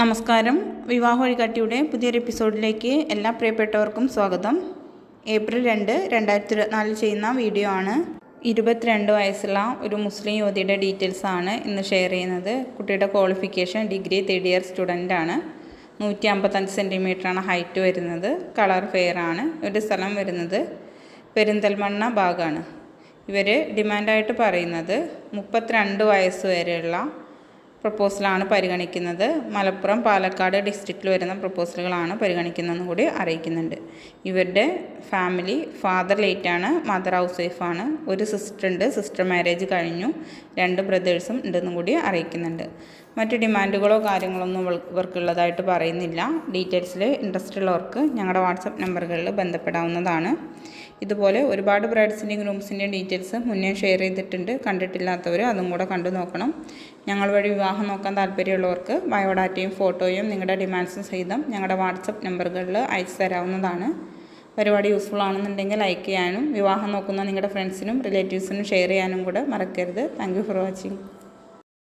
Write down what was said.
നമസ്കാരം. വിവാഹ വഴികാട്ടിയുടെ പുതിയൊരു എപ്പിസോഡിലേക്ക് എല്ലാ പ്രിയപ്പെട്ടവർക്കും സ്വാഗതം. ഏപ്രിൽ രണ്ട് രണ്ടായിരത്തി ഇരുപത്തിനാലിൽ ചെയ്യുന്ന വീഡിയോ ആണ്. ഇരുപത്തിരണ്ട് വയസ്സുള്ള ഒരു മുസ്ലിം യുവതിയുടെ ഡീറ്റെയിൽസ് ആണ് ഇന്ന് ഷെയർ ചെയ്യുന്നത്. കുട്ടിയുടെ qualification degree third year student ആണ്. നൂറ്റി അമ്പത്തഞ്ച് സെന്റിമീറ്ററാണ് ഹൈറ്റ് വരുന്നത്. കളർ ഫെയർ ആണ്. ഒരു സ്ഥലം വരുന്നത് പെരിന്തൽമണ്ണ ഭാഗമാണ് ഇവർ ഡിമാൻഡായിട്ട് പറയുന്നത് മുപ്പത്തിരണ്ട് വയസ്സ് വരെയുള്ള പ്രപ്പോസലാണ് പരിഗണിക്കുന്നത്. മലപ്പുറം പാലക്കാട് ഡിസ്ട്രിക്റ്റിൽ വരുന്ന പ്രപ്പോസലുകളാണ് പരിഗണിക്കുന്നതെന്ന് കൂടി അറിയിക്കുന്നുണ്ട്. ഇവരുടെ ഫാമിലി ഫാദർ ലേറ്റാണ് മദർ ഹൗസ് വൈഫാണ് ഒരു സിസ്റ്റർ ഉണ്ട് സിസ്റ്റർ മാരേജ് കഴിഞ്ഞു. രണ്ട് ബ്രദേഴ്സും ഉണ്ടെന്നും കൂടി അറിയിക്കുന്നുണ്ട്. മറ്റ് ഡിമാൻഡുകളോ കാര്യങ്ങളോ ഒന്നും ഇവർക്കുള്ളതായിട്ട് പറയുന്നില്ല. ഡീറ്റെയിൽസിൽ ഇൻട്രസ്റ്റ് ഉള്ളവർക്ക് ഞങ്ങളുടെ വാട്സപ്പ് നമ്പറുകളിൽ ബന്ധപ്പെടാവുന്നതാണ്. ഇതുപോലെ ഒരുപാട് ബ്രൈഡ്സിന്റെയും ഗ്രൂംസിന്റെയും ഡീറ്റെയിൽസ് മുന്നേ ഷെയർ ചെയ്തിട്ടുണ്ട്. കണ്ടിട്ടില്ലാത്തവർ അതും കൂടെ കണ്ടു നോക്കണം. ഞങ്ങൾ വഴി വിവാഹം നോക്കാൻ താല്പര്യമുള്ളവർക്ക് ബയോഡാറ്റയും ഫോട്ടോയും നിങ്ങളുടെ ഡിമാൻഡ്സും സഹിതം ഞങ്ങളുടെ വാട്സപ്പ് നമ്പറുകളിൽ അയച്ചു തരാവുന്നതാണ്. പരിപാടി യൂസ്ഫുൾ ആണെന്നുണ്ടെങ്കിൽ ലൈക്ക് ചെയ്യാനും വിവാഹം നോക്കുന്ന നിങ്ങളുടെ ഫ്രണ്ട്സിനും റിലേറ്റീവ്സിനും ഷെയർ ചെയ്യാനും കൂടെ മറക്കരുത്. Thank for watching